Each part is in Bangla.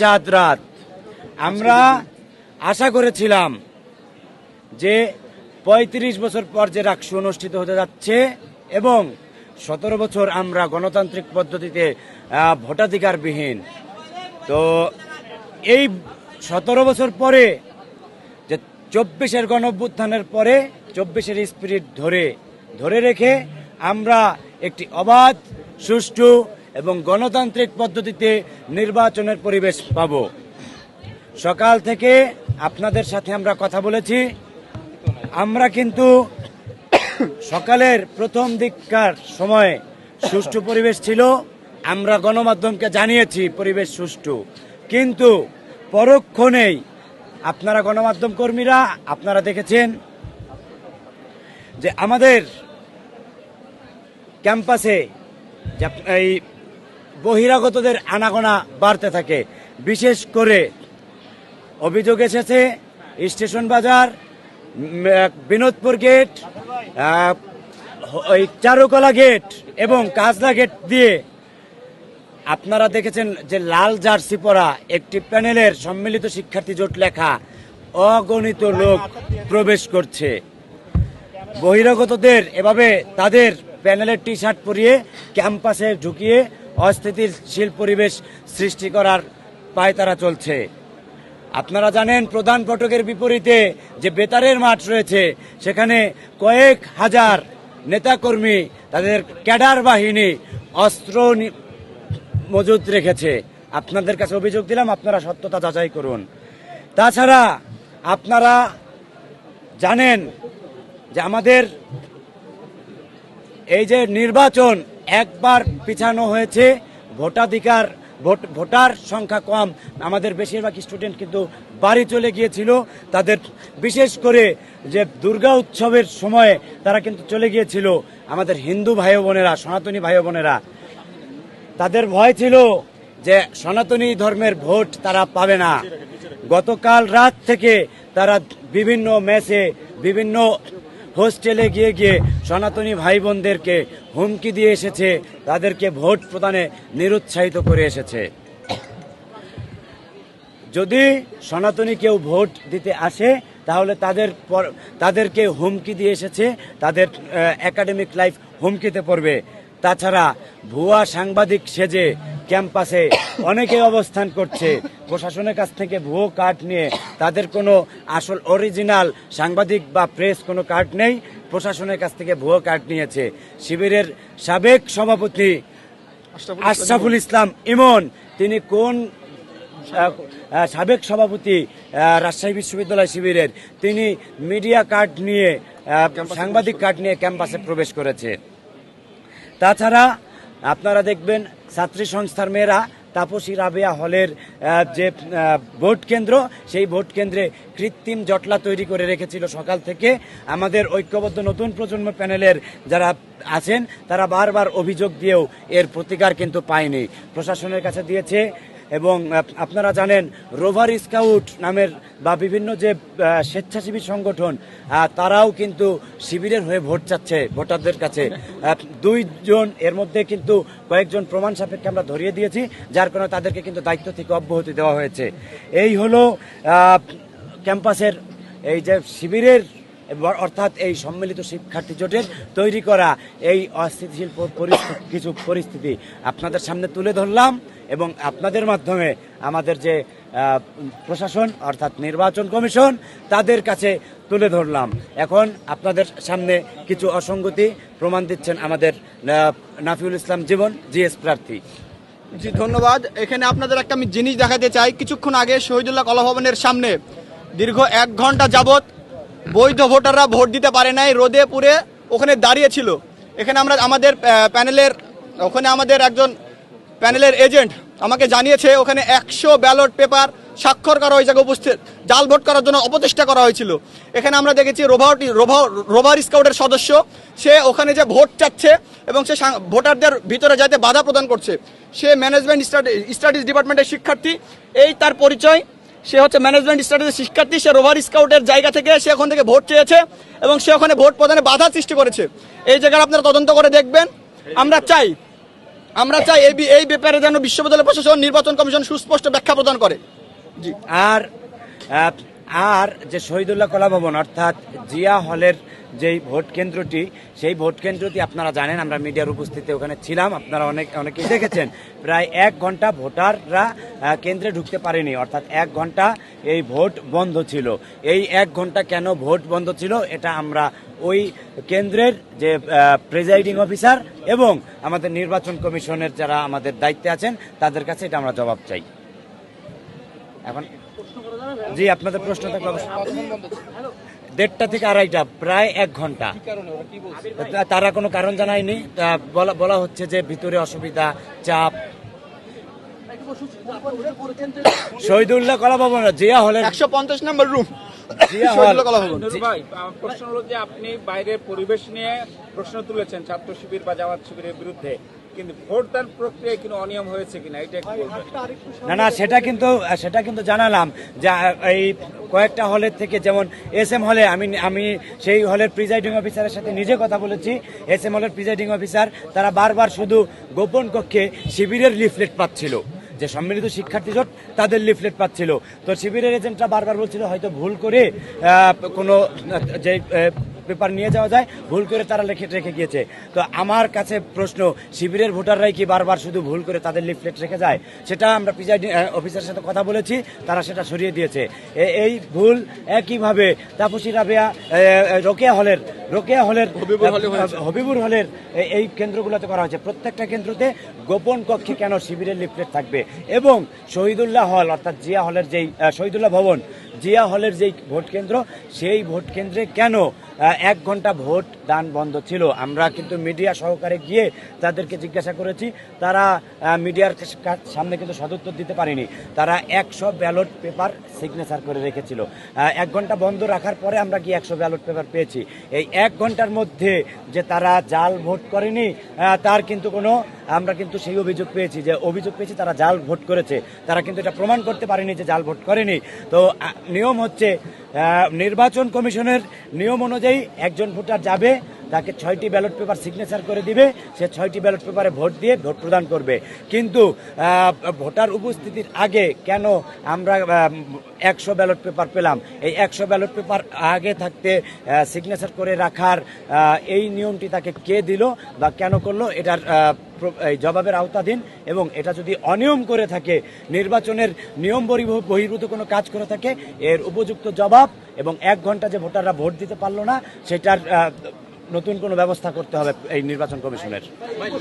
চাঁদ রাত। আমরা আশা করেছিলাম যে পঁয়ত্রিশ বছর পর যে রাক্সু অনুষ্ঠিত হতে যাচ্ছে এবং সতেরো বছর আমরা গণতান্ত্রিক পদ্ধতিতে ভোটাধিকারবিহীন। তো এই সতেরো বছর পরে, যে চব্বিশের গণভ্যুত্থানের পরে, চব্বিশের স্পিরিট ধরে ধরে রেখে আমরা একটি অবাধ, সুষ্ঠু এবং গণতান্ত্রিক পদ্ধতিতে নির্বাচনের পরিবেশ পাব। সকাল থেকে আপনাদের সাথে আমরা কথা বলেছি। আমরা কিন্তু সকালের প্রথম দিককার সময়ে সুষ্ঠু পরিবেশ ছিল। আমরা গণমাধ্যমকে জানিয়েছি পরিবেশ সুষ্ঠু। কিন্তু পরক্ষণেই আপনারা গণমাধ্যম কর্মীরা, আপনারা দেখেছেন যে আমাদের ক্যাম্পাসে এই বহিরাগতদের আনাগোনা বাড়তে থাকে। বিশেষ করে অভিযোগ এসেছে, স্টেশন বাজার বিনোদপুর গেট ওই চারুকলা গেট এবং কাজলা গেট দিয়ে। আপনারা দেখেছেন যে লাল জার্সি পরা একটি প্যানেলের সম্মিলিত শিক্ষার্থী জোট লেখা, অগণিত লোক প্রবেশ করছে। বহিরাগতদের এভাবে তাদের প্যানেলের টি শার্ট পরিয়ে ক্যাম্পাসে ঢুকিয়ে অস্থিতিশীল পরিবেশ সৃষ্টি করার পায়তারা চলছে। আপনারা জানেন প্রধান ফটকের বিপরীতে যে বেতারের মাঠ রয়েছে, সেখানে কয়েক হাজার নেতাকর্মী তাদের ক্যাডার বাহিনী অস্ত্র মজুদ রেখেছে। আপনাদের কাছে অভিযোগ দিলাম, আপনারা সত্যতা যাচাই করুন। তাছাড়া আপনারা জানেন যে আমাদের এই যে নির্বাচন একবার পিছানো হয়েছে। ভোটাধিকার, ভোট, ভোটার সংখ্যা কম। আমাদের বেশিরভাগ স্টুডেন্ট কিন্তু বাড়ি চলে গিয়েছিল। তাদের বিশেষ করে যে দুর্গা উৎসবের সময়ে তারা কিন্তু চলে গিয়েছিল। আমাদের হিন্দু ভাই বোনেরা, সনাতনী ভাই বোনেরা, তাদের ভয় ছিল যে সনাতনী ধর্মের ভোট তারা পাবে না। গতকাল রাত থেকে তারা বিভিন্ন ম্যাচে বিভিন্ন হোস্টেলে গিয়ে গিয়ে সনাতনী ভাই বোনদেরকে হুমকি দিয়ে এসেছে, তাদেরকে ভোট প্রদানে নিরুৎসাহিত করে এসেছে। যদি সনাতনী কেউ ভোট দিতে আসে, তাহলে তাদের তাদেরকে হুমকি দিয়ে এসেছে, তাদের একাডেমিক লাইফ হুমকিতে পড়বে। তাছাড়া ভুয়া সাংবাদিক সেজে ক্যাম্পাসে অনেকে অবস্থান করছে। প্রশাসনের কাছ থেকে ভুয়ো কার্ড নিয়ে তাদের কোনো আসল অরিজিনাল সাংবাদিক বা প্রেস কোনো কার্ড নেই। প্রশাসনের কাছ থেকে ভুয়ো কার্ড নিয়েছে। শিবিরের সাবেক সভাপতি আশরাফুল ইসলাম ইমন তিনি কোন সাবেক সভাপতি রাজশাহী বিশ্ববিদ্যালয় শিবিরের তিনি মিডিয়া কার্ড নিয়ে সাংবাদিক কার্ড নিয়ে ক্যাম্পাসে প্রবেশ করেছে। তাছাড়া আপনারা দেখবেন ছাত্রী সংস্থার মেয়েরা তাপসী রাবেয়া হলের যে ভোট কেন্দ্র, সেই ভোট কেন্দ্রে কৃত্রিম জটলা তৈরি করে রেখেছিল সকাল থেকে। আমাদের ঐক্যবদ্ধ নতুন প্রজন্ম প্যানেলের যারা আছেন, তারা বারবার অভিযোগ দিয়েও এর প্রতিকার কিন্তু পায়নি। প্রশাসনের কাছে দিয়েছে এবং আপনারা জানেন রোভার স্কাউট নামের বা বিভিন্ন যে স্বেচ্ছাসেবী সংগঠন তারাও কিন্তু শিবিরের হয়ে ভোট চাচ্ছে, ভোটারদের কাছে। দুইজন, এর মধ্যে কিন্তু কয়েকজন প্রমাণ সাপেক্ষে আমরা ধরিয়ে দিয়েছি, যার কারণে তাদেরকে কিন্তু দায়িত্ব থেকে অব্যাহতি দেওয়া হয়েছে। এই হলো ক্যাম্পাসের এই যে শিবিরের, অর্থাৎ এই সম্মিলিত শিক্ষার্থী জোটের তৈরি করা এই অস্থিতিশীল কিছু পরিস্থিতি। আপনাদের সামনে তুলে ধরলাম। এবং আপনাদের মাধ্যমে আমাদের যে প্রশাসন অর্থাৎ নির্বাচন কমিশন, তাদের কাছে তুলে ধরলাম। এখন আপনাদের সামনে কিছু অসঙ্গতি প্রমাণ দিচ্ছেন আমাদের নাফিউল ইসলাম জীবন, জিএস প্রার্থী। জি, ধন্যবাদ। এখানে আপনাদের একটা আমি জিনিস দেখাতে চাই। কিছুক্ষণ আগে শহীদুল্লাহ কলা ভবনের সামনে দীর্ঘ এক ঘণ্টা যাবত বৈধ ভোটাররা ভোট দিতে পারে নাই রোদে পুরে ওখানে দাঁড়িয়ে ছিল। এখানে আমরা, আমাদের প্যানেলের, ওখানে আমাদের একজন প্যানেলের এজেন্ট আমাকে জানিয়েছে, ওখানে একশো ব্যালট পেপার স্বাক্ষর করা জায়গায় উপস্থিত। জাল ভোট করার জন্য অপচেষ্টা করা হয়েছিল। এখানে আমরা দেখেছি রোভার রোভার রোভার স্কাউটের সদস্য, সে ওখানে যে ভোট চাচ্ছে এবং সে ভোটারদের ভিতরে যাতে বাধা প্রদান করছে। সে ম্যানেজমেন্ট স্টাডিজ ডিপার্টমেন্টের শিক্ষার্থী, এই তার পরিচয়। সে হচ্ছে ম্যানেজমেন্ট স্টাডিজের শিক্ষার্থী, সে রোভার স্কাউটের জায়গা থেকে সে ওখান থেকে ভোট চেয়েছে এবং সে ওখানে ভোট প্রদানে বাধা সৃষ্টি করেছে। এই জায়গায় আপনারা তদন্ত করে দেখবেন। আমরা চাই আমরা চাই এই এই ব্যাপারে যেন বিশ্ববিদ্যালয় প্রশাসন, নির্বাচন কমিশন সুস্পষ্ট ব্যাখ্যা প্রদান করে। জি। আর আর যে শহীদুল্লাহ কলা ভবন অর্থাৎ জিয়া হলের যেই ভোট কেন্দ্রটি, সেই ভোট কেন্দ্রটি আপনারা জানেন, আমরা মিডিয়ার উপস্থিতি ওখানে ছিলাম, আপনারা অনেক অনেকেই দেখেছেন। প্রায় এক ঘণ্টা ভোটাররা কেন্দ্রে ঢুকতে পারেনি, অর্থাৎ এক ঘণ্টা এই ভোট বন্ধ ছিল। এই এক ঘণ্টা কেন ভোট বন্ধ ছিল, এটা আমরা ওই কেন্দ্রের যে প্রেজাইডিং অফিসার এবং আমাদের নির্বাচন কমিশনের যারা আমাদের দায়িত্বে আছেন, তাদের কাছে এটা আমরা জবাব চাই। এখন জি, আপনাদের প্রশ্ন অবশ্যই দেড়টা থেকে আড়াইটা প্রায় এক ঘণ্টা। তারা কোনো কারণ জানায়নি। বলা বলা হচ্ছে যে ভিতরে অসুবিধা চাপ। শহীদুল্লাহ কলা ভবন জিয়া হলের একশো পঞ্চাশ নম্বর রুম জিয়া হল শহীদুল্লাহ কলা ভবন। নুরু ভাই প্রশ্ন হলো যে আপনি বাইরের পরিবেশ নিয়ে প্রশ্ন তুলেছেন ছাত্র শিবির বা জামাত শিবিরের বিরুদ্ধে। কিন্তু ভোটদান প্রক্রিয়ায় কোনো অনিয়ম হয়েছে কিনা এটা না না সেটা কিন্তু সেটা কিন্তু জানালাম যে এই কয়েকটা হলের থেকে যেমন এস এম হলে আমি আমি সেই হলের প্রিজাইডিং অফিসারের সাথে নিজে কথা বলেছি। এস এম হলের প্রিজাইডিং অফিসার তারা বারবার শুধু গোপন কক্ষে শিবিরের লিফলেট পাচ্ছিল। যে সম্মিলিত শিক্ষার্থী জোট তাদের লিফলেট পাচ্ছিল। তো শিবিরের এজেন্টরা বারবার বলছিল হয়তো ভুল করে কোনো যে পেপার নিয়ে যাওয়া যায় ভুল করে তারা লিখে রেখে গিয়েছে। তো আমার কাছে প্রশ্ন শিবিরের ভোটাররাই কি বারবার শুধু ভুল করে তাদের লিফলেট রেখে যায়? সেটা আমরা প্রিজাইডিং অফিসারের সাথে কথা বলেছি তারা সেটা সরিয়ে দিয়েছে। এই ভুল একইভাবে তাপসী রাবেয়া রোকেয়া হলের রোকেয়া হলের। হবিবুর হলের এই কেন্দ্রগুলোতে করা হয়েছে। প্রত্যেকটা কেন্দ্রতে গোপন কক্ষে কেন শিবিরের লিফলেট থাকবে? এবং শহীদুল্লাহ হল অর্থাৎ জিয়া হলের যেই শহীদুল্লাহ ভবন জিয়া হলের যেই ভোট কেন্দ্র, সেই ভোট কেন্দ্রে কেন এক ঘণ্টা ভোট দান বন্ধ ছিল? আমরা কিন্তু মিডিয়া সহকারে গিয়ে তাদেরকে জিজ্ঞাসা করেছি। তারা মিডিয়ার সামনে কিন্তু সদুত্তর দিতে পারেনি। তারা একশো ব্যালট পেপার সিগনেচার করে রেখেছিল। এক ঘণ্টা বন্ধ রাখার পরে আমরা গিয়ে একশো ব্যালট পেপার পেয়েছি। এই এক ঘণ্টার মধ্যে যে তারা জাল ভোট করেনি তার কিন্তু কোনো আমরা কিন্তু সেই অভিযোগ পেয়েছি যে অভিযোগ পেয়েছি তারা জাল ভোট করেছে। তারা কিন্তু এটা প্রমাণ করতে পারেনি যে জাল ভোট করেনি। তো নিয়ম হচ্ছে নির্বাচন কমিশনের নিয়ম অনুযায়ী একজন ভোটার যাবে তাকে ছয়টি ব্যালট পেপার সিগনেচার করে দিবে। সে ছয়টি ব্যালট পেপারে ভোট দিয়ে ভোট প্রদান করবে। কিন্তু ভোটার উপস্থিতির আগে কেন আমরা একশো ব্যালট পেপার পেলাম? এই একশো ব্যালট পেপার আগে থাকতে সিগনেচার করে রাখার এই নিয়মটি তাকে কে দিল বা কেন করল, এটার জবাবের আওতাধীন এবং এটা যদি অনিয়ম করে থাকে, নির্বাচনের নিয়ম বহির্ভূ- বহির্ভূত কোনো কাজ করে থাকে, এর উপযুক্ত জবাব এবং এক ঘণ্টা যে ভোটাররা ভোট দিতে পারল না, সেটার নতুন কোনো ব্যবস্থা করতে হবে এই নির্বাচন কমিশনের।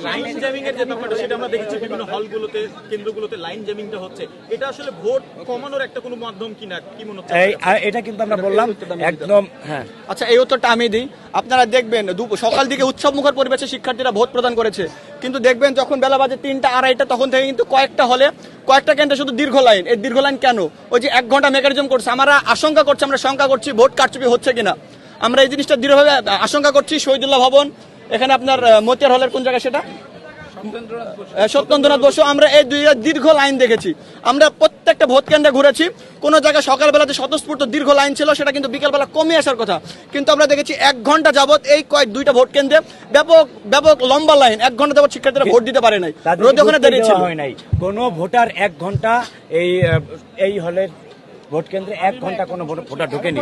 লাইন জ্যামিং এর যে ব্যাপারটা সেটা আমরা দেখেছি বিভিন্ন হলগুলোতে কেন্দ্রগুলোতে লাইন জ্যামিংটা হচ্ছে। এটা আসলে ভোট কমানোর একটা কোনো মাধ্যম কিনা কি মনে হচ্ছে এটা কিন্তু আমরা বললাম একদম হ্যাঁ। আচ্ছা এই উত্তরটা আমি দিই। আপনারা দেখবেন সকাল দিকে উৎসব মুখর পরিবেশে শিক্ষার্থীরা ভোট প্রদান করেছে। কিন্তু দেখবেন যখন বেলা বাজে তিনটা আড়াইটা তখন থেকে কিন্তু কয়েকটা হলে কয়েকটা কেন্দ্রে শুধু দীর্ঘ লাইন। এই দীর্ঘ লাইন কেন? ওই যে এক ঘণ্টা মেকানিজম করছে। আমরা আশঙ্কা করছি আমরা শঙ্কা করছি ভোট কারচুপি হচ্ছে কিনা। আমরা এই জিনিসটা দৃঢ়ভাবে আশঙ্কা করছি শহীদুল্লাহ ভবন। এখানে আপনার মতিয়ার হলের কোন জায়গায় সেটা? সত্যেন্দ্রনাথ বসু। আমরা এই দুই দীর্ঘ লাইন দেখেছি। আমরা প্রত্যেকটা ভোট কেন্দ্রে ঘুরেছি। কোনো জায়গায় সকালবেলা যে স্বতঃস্ফূর্ত দীর্ঘ লাইন ছিল সেটা কিন্তু বিকেলবেলা কমে আসার কথা। কিন্তু আমরা দেখেছি এক ঘণ্টা যাবত এই কয়েক দুইটা ভোট কেন্দ্রে ব্যাপক ব্যাপক লম্বা লাইন এক ঘণ্টা যাবত শিক্ষার্থীরা ভোট দিতে পারে নাই। রোদে ওখানে কোনো ভোটার এক ঘণ্টা এই এই হলের ভোট কেন্দ্রে এক ঘণ্টা কোনো ভোটার ঢোকেনি।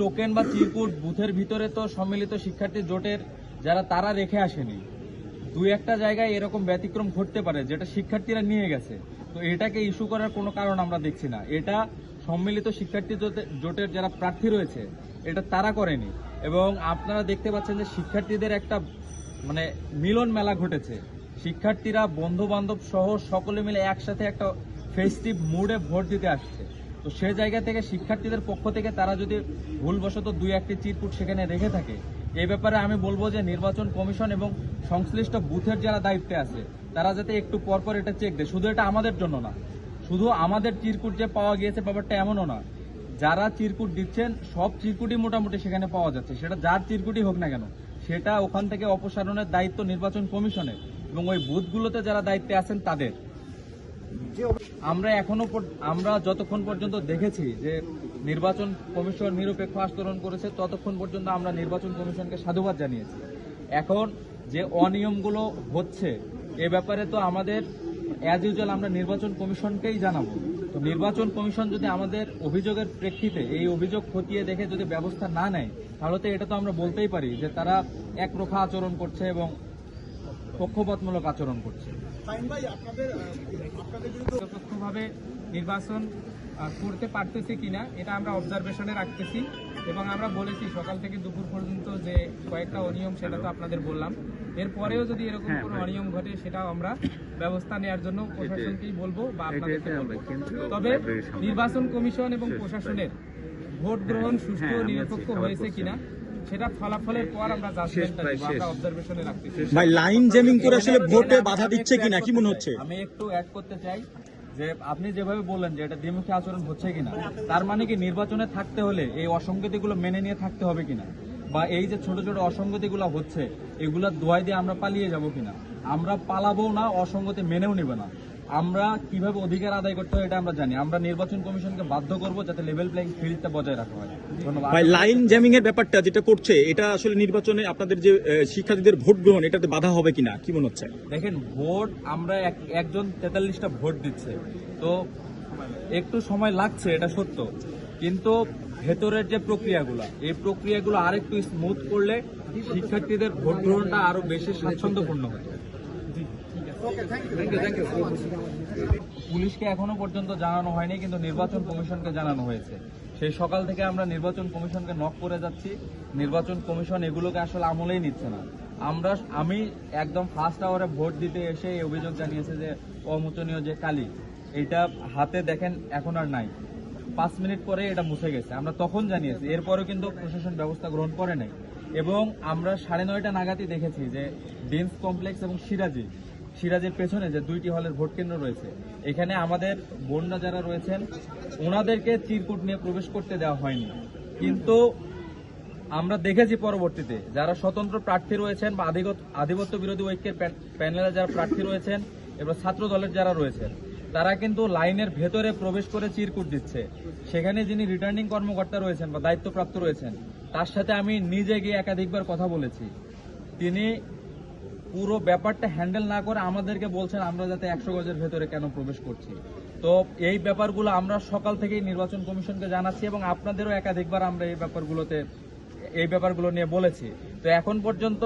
টোকেন বা চিরকুট বুথের ভিতরে তো সম্মিলিত শিক্ষার্থী জোটের যারা তারা রেখে আসেনি। দুই একটা জায়গায় এরকম ব্যতিক্রম ঘটতে পারে যেটা শিক্ষার্থীরা নিয়ে গেছে। তো এটাকে ইস্যু করার কোনো কারণ আমরা দেখছি না। এটা সম্মিলিত শিক্ষার্থী জোটের যারা প্রার্থী রয়েছে এটা তারা করেনি। এবং আপনারা দেখতে পাচ্ছেন যে শিক্ষার্থীদের একটা মানে মিলন মেলা ঘটেছে। শিক্ষার্থীরা বন্ধু বান্ধব সহ সকলে মিলে একসাথে একটা ফেস্টিভ মুডে ভোট দিতে আসছে। তো সে জায়গা থেকে শিক্ষার্থীদের পক্ষ থেকে তারা যদি ভুলবশত দুই একটি চিরকুট সেখানে রেখে থাকে এই ব্যাপারে আমি বলব যে নির্বাচন কমিশন এবং সংশ্লিষ্ট বুথের যারা দায়িত্বে আছে, তারা যাতে একটু পরপর এটা চেক দেয়। শুধু এটা আমাদের জন্য না, শুধু আমাদের চিরকুট যে পাওয়া গিয়েছে ব্যাপারটা এমনও না, যারা চিরকুট দিচ্ছেন, সব চিরকুটই মোটামুটি সেখানে পাওয়া যাচ্ছে। সেটা যার চিরকুটই হোক না কেন, সেটা ওখান থেকে অপসারণের দায়িত্ব নির্বাচন কমিশনের। এবং ওই বুথগুলোতে যারা দায়িত্বে আছেন তাদের। আমরা এখনও আমরা যতক্ষণ পর্যন্ত দেখেছি যে নির্বাচন কমিশন নিরপেক্ষ আচরণ করেছে, ততক্ষণ পর্যন্ত আমরা নির্বাচন কমিশনকে সাধুবাদ জানিয়েছি। এখন যে অনিয়মগুলো হচ্ছে, এ ব্যাপারে তো আমাদের অ্যাজ ইউজুয়াল আমরা নির্বাচন কমিশনকেই জানাব। তো নির্বাচন কমিশন যদি আমাদের অভিযোগের প্রেক্ষিতে এই অভিযোগ খতিয়ে দেখে যদি ব্যবস্থা না নেয়, তাহলে তো এটা তো আমরা বলতেই পারি যে তারা একরোখা আচরণ করছে এবং পক্ষপাতমূলক আচরণ করছে। নিরপেক্ষভাবে নির্বাচন করতে পারতেছে কিনা এটা আমরা অবজারভেশনে রাখতেছি এবং আমরা বলেছি সকাল থেকে দুপুর পর্যন্ত যে কয়েকটা অনিয়ম সেটা তো আপনাদের বললাম। এরপরেও যদি এরকম কোনো অনিয়ম ঘটে সেটাও আমরা ব্যবস্থা নেওয়ার জন্য প্রশাসনকেই বলব বা আপনাদেরকে বলব। তবে নির্বাচন কমিশন এবং প্রশাসনের ভোট গ্রহণ সুষ্ঠু ও নিরপেক্ষ হয়েছে কিনা সেটা ফলাফলের পর আমরা আমরা অবজারভেশনে রাখতেছি ভাই লাইন জেমিং করে আসলে ভোটে বাধা দিচ্ছে কিনা কি মনে হচ্ছে? আমি একটু অ্যাড করতে চাই যে আপনি যেভাবে বললেন যে এটা দ্বিমুখী আচরণ হচ্ছে কিনা তার মানে কি নির্বাচনে থাকতে হলে এই অসঙ্গতিগুলো মেনে নিয়ে থাকতে হবে কিনা? বা এই যে ছোট ছোট অসঙ্গতিগুলো হচ্ছে এগুলা দোয়াই দিয়ে আমরা পালিয়ে যাব কিনা? আমরা পালাবো না অসঙ্গতি মেনেও নেবে না। আমরা কীভাবে অধিকার আদায় করতে হয় এটা আমরা জানি। আমরা নির্বাচন কমিশনকে বাধ্য করব যাতে লেভেল প্লেইং ফিল্ডটা বজায় রাখা হয়। ধন্যবাদ। ভাই লাইন জ্যামিং এর ব্যাপারটা যেটা করছে এটা আসলে নির্বাচনে আপনাদের যে শিক্ষার্থীদের ভোট গ্রহণ এটাতে বাধা হবে কিনা? কি মনে হচ্ছে? দেখেন ভোট আমরা এক- একজন তেতাল্লিশটা ভোট দিচ্ছে। তো একটু সময় লাগছে এটা সত্য। কিন্তু ভেতরের যে প্রক্রিয়াগুলো এই প্রক্রিয়াগুলো আরেকটু স্মুথ করলে শিক্ষার্থীদের ভোট গ্রহণটা আরও বেশি স্বাচ্ছন্দ্যপূর্ণ হতো পুলিশকে এখনও পর্যন্ত জানানো হয়নি, কিন্তু নির্বাচন কমিশনকে জানানো হয়েছে। সেই সকাল থেকে আমরা নির্বাচন কমিশনকে নক করে যাচ্ছি। নির্বাচন কমিশন এগুলোকে আসলে আমলেই নিচ্ছে না। আমরা, আমি একদম ফার্স্ট আওয়ারে ভোট দিতে এসে এই অভিযোগ জানিয়েছে যে অমোচনীয় যে কালি, এটা হাতে দেখেন এখন আর নাই। পাঁচ মিনিট পরে এটা মুছে গেছে। আমরা তখন জানিয়েছি, এরপরেও কিন্তু প্রশাসন ব্যবস্থা গ্রহণ করে নাই। এবং আমরা সাড়ে নয়টা নাগাদই দেখেছি যে ডিন্স কমপ্লেক্স এবং সিরাজি সিরাজের পেছনে যে দুইটি হলের ভোট কেন্দ্র রয়েছে। এখানে আমাদের বোনরা যারা রয়েছেন ওনাদেরকে চিরকুট নিয়ে প্রবেশ করতে দেওয়া হয়নি। কিন্তু আমরা দেখেছি পরবর্তীতে যারা স্বতন্ত্র প্রার্থী রয়েছেন বা আধিপত্য বিরোধী ঐক্যের প্যা- প্যানেলে যারা প্রার্থী রয়েছেন এবং ছাত্র দলের যারা রয়েছেন, তারা কিন্তু লাইনের ভেতরে প্রবেশ করে চিরকুট দিচ্ছে। সেখানে যিনি রিটার্নিং কর্মকর্তা রয়েছেন বা দায়িত্বপ্রাপ্ত রয়েছেন, তার সাথে আমি নিজে গিয়ে একাধিকবার কথা বলেছি। তিনি পুরো ব্যাপারটা হ্যান্ডেল না করে আমাদেরকে বলছেন আমরা যাতে একশো গজের ভেতরে কেন প্রবেশ করছি। তো এই ব্যাপারগুলো আমরা সকাল থেকেই নির্বাচন কমিশনকে জানাচ্ছি এবং আপনাদেরও একাধিকবার আমরা এই ব্যাপারগুলোতে, এই ব্যাপারগুলো নিয়ে বলেছি। তো এখন পর্যন্ত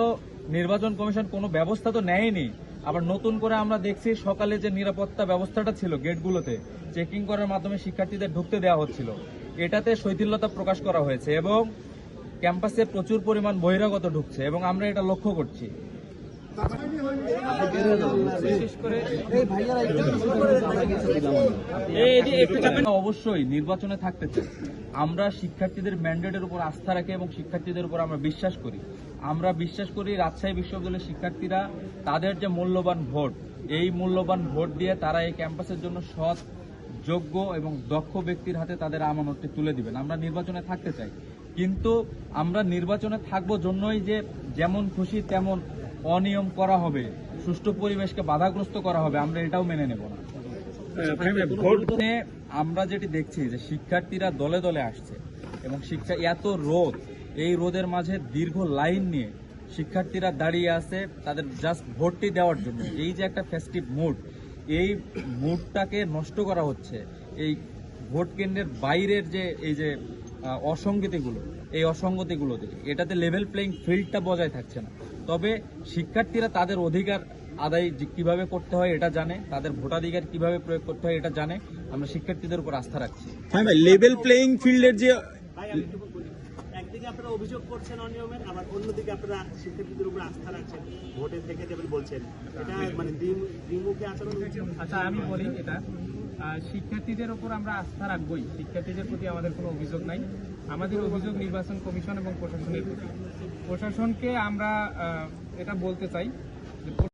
নির্বাচন কমিশন কোনো ব্যবস্থা তো নেয়নি। আবার নতুন করে আমরা দেখছি সকালে যে নিরাপত্তা ব্যবস্থাটা ছিল গেটগুলোতে, চেকিং করার মাধ্যমে শিক্ষার্থীদের ঢুকতে দেওয়া হচ্ছিল। এটাতে শৈথিল্যতা প্রকাশ করা হয়েছে এবং ক্যাম্পাসে প্রচুর পরিমাণ বহিরাগত ঢুকছে এবং আমরা এটা লক্ষ্য করছি। অবশ্যই নির্বাচনে থাকতে চাই। আমরা শিক্ষার্থীদের ম্যান্ডেটের উপর আস্থা রাখি এবং শিক্ষার্থীদের উপর আমরা বিশ্বাস করি। আমরা বিশ্বাস করি রাজশাহী বিশ্ববিদ্যালয়ের শিক্ষার্থীরা তাদের যে মূল্যবান ভোট, এই মূল্যবান ভোট দিয়ে তারা এই ক্যাম্পাসের জন্য সৎ, যোগ্য এবং দক্ষ ব্যক্তির হাতে তাদের আমানতটি তুলে দিবেন। আমরা নির্বাচনে থাকতে চাই। কিন্তু আমরা নির্বাচনে থাকব জন্যই যে যেমন খুশি তেমন অনিয়ম করা হবে সুষ্ঠু পরিবেশকে বাধাগ্রস্ত করা হবে আমরা এটাও মেনে নেব না। ভোটে আমরা যেটি দেখছি যে শিক্ষার্থীরা দলে দলে আসছে এবং শিক্ষা এত রোদ এই রোদের মাঝে দীর্ঘ লাইন নিয়ে শিক্ষার্থীরা দাঁড়িয়ে আছে তাদের জাস্ট ভোটটি দেওয়ার জন্য। এই যে একটা ফেস্টিভ মুড এই মুডটাকে নষ্ট করা হচ্ছে এই ভোট কেন্দ্রের বাইরের যে এই যে অসঙ্গতিগুলো এই অসঙ্গতিগুলো থেকে এটাতে লেভেল প্লেইং ফিল্ডটা বজায় থাকছে না। তবে শিক্ষার্থীরা তাদের অধিকার আদায় যে কীভাবে করতে হয় এটা জানে তাদের ভোটাধিকার কীভাবে প্রয়োগ করতে হয় এটা জানে। আমরা শিক্ষার্থীদের উপর আস্থা রাখছি। হ্যাঁ ভাই লেভেল প্লেইং ফিল্ডের যে ভাই আমি একটু বলি। একদিকে আপনারা অভিযোগ করছেন অনিয়মের আবার অন্যদিকে আপনারা শিক্ষার্থীদের উপর আস্থা রাখছেন। ভোটের থেকে যেমন বলছেন। এটা মানে দ্বিমুখী আচরণ হচ্ছে। আচ্ছা আমি বলি এটা। শিক্ষার্থীদের ওপর আমরা আস্থা রাখবই। শিক্ষার্থীদের প্রতি আমাদের কোনো অভিযোগ নাই। আমাদের অভিযোগ নির্বাচন কমিশন এবং প্রশাসনের প্রতি। প্রশাসনকে আমরা এটা বলতে চাই